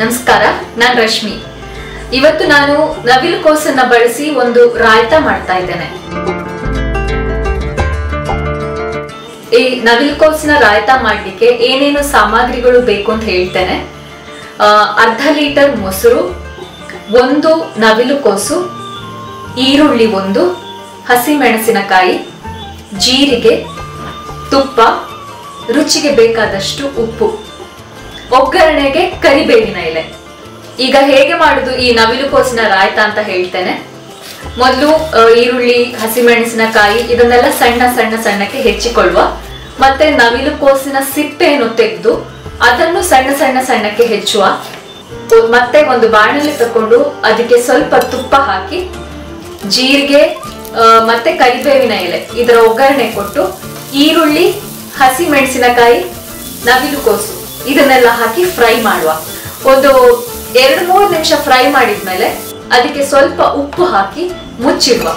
ನಮಸ್ಕಾರ, ನಾನ್ ರಶ್ಮಿ. ಇವತ್ತು ನಾನು ನವಿಲು ಕೋಸನ್ನ ಬಳಸಿ ಒಂದು ರಾಯ್ತ ಮಾಡ್ತಾ ಇದ್ದೇನೆ. ಈ ನವಿಲು ಕೋಸಿನ ರಾಯ್ತ ಮಾಡ್ಲಿಕ್ಕೆ ಏನೇನು ಸಾಮಗ್ರಿಗಳು ಬೇಕು ಅಂತ ಹೇಳ್ತೇನೆ. ಅರ್ಧ ಲೀಟರ್ ಮೊಸರು, ಒಂದು ನವಿಲು ಕೋಸು, ಈರುಳ್ಳಿ ಒಂದು, ಹಸಿಮೆಣಸಿನಕಾಯಿ, ಜೀರಿಗೆ, ತುಪ್ಪ, ರುಚಿಗೆ ಬೇಕಾದಷ್ಟು ಉಪ್ಪು. ಒಗ್ಗರಣೆಗೆ ಕರಿಬೇವಿನ ಎಲೆ. ಈಗ ಹೇಗೆ ಮಾಡುದು ಈ ನವಿಲು ಕೋಸಿನ ರಾಯ್ತ ಅಂತ ಹೇಳ್ತೇನೆ. ಮೊದಲು ಈರುಳ್ಳಿ, ಹಸಿಮೆಣಸಿನಕಾಯಿ ಇದನ್ನೆಲ್ಲ ಸಣ್ಣ ಸಣ್ಣ, ಸಣ್ಣಕ್ಕೆ ಹೆಚ್ಚಿಕೊಳ್ಳುವ. ಮತ್ತೆ ನವಿಲು ಕೋಸಿನ ಸಿಪ್ಪೆಯನ್ನು ತೆಗೆದು ಅದನ್ನು ಸಣ್ಣ ಸಣ್ಣ, ಸಣ್ಣಕ್ಕೆ ಹೆಚ್ಚುವ. ಮತ್ತೆ ಒಂದು ಬಾಣಲೆ ತಕೊಂಡು ಅದಕ್ಕೆ ಸ್ವಲ್ಪ ತುಪ್ಪ ಹಾಕಿ, ಜೀರಿಗೆ ಮತ್ತೆ ಕರಿಬೇವಿನ ಎಲೆ ಇದರ ಒಗ್ಗರಣೆ ಕೊಟ್ಟು ಈರುಳ್ಳಿ ಹಸಿ ಮೆಣಸಿನಕಾಯಿ ನವಿಲು ಕೋಸು. ಇದನ್ನೆಲ್ಲ ಹಾಕಿ ಫ್ರೈ ಮಾಡುವ. ಒಂದು ಎರಡು ಮೂರು ನಿಮಿಷ ಫ್ರೈ ಮಾಡಿದ್ಮೇಲೆ ಅದಕ್ಕೆ ಸ್ವಲ್ಪ ಉಪ್ಪು ಹಾಕಿ ಮುಚ್ಚಿಡುವ.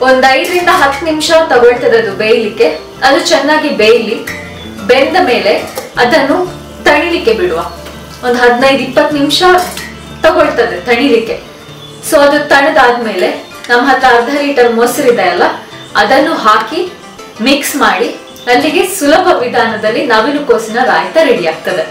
ಒಂದ್ ಐದರಿಂದ ಹತ್ತು ನಿಮಿಷ ತಗೊಳ್ತದೆ ಅದು ಬೇಯಲಿಕ್ಕೆ. ಅದು ಚೆನ್ನಾಗಿ ಬೇಯಲಿ. ಬೆಂದ ಮೇಲೆ ಅದನ್ನು ತಣಿಲಿಕ್ಕೆ ಬಿಡುವ. ಒಂದು ಹದಿನೈದು ಇಪ್ಪತ್ತು ನಿಮಿಷ ತಗೊಳ್ತದೆ ತಣಿಲಿಕ್ಕೆ. ಸೊ ಅದು ತಣದಾದ್ಮೇಲೆ ನಮ್ಮ ಹತ್ರ ಅರ್ಧ ಲೀಟರ್ ಮೊಸರಿದೆ ಅಲ್ಲ, ಅದನ್ನು ಹಾಕಿ ಮಿಕ್ಸ್ ಮಾಡಿ ಅಲ್ಲಿಗೆ ಸುಲಭ ವಿಧಾನದಲ್ಲಿ ನವಿಲು ಕೋಸಿನ ರಾಯ್ತ ರೆಡಿ ಆಗ್ತದೆ.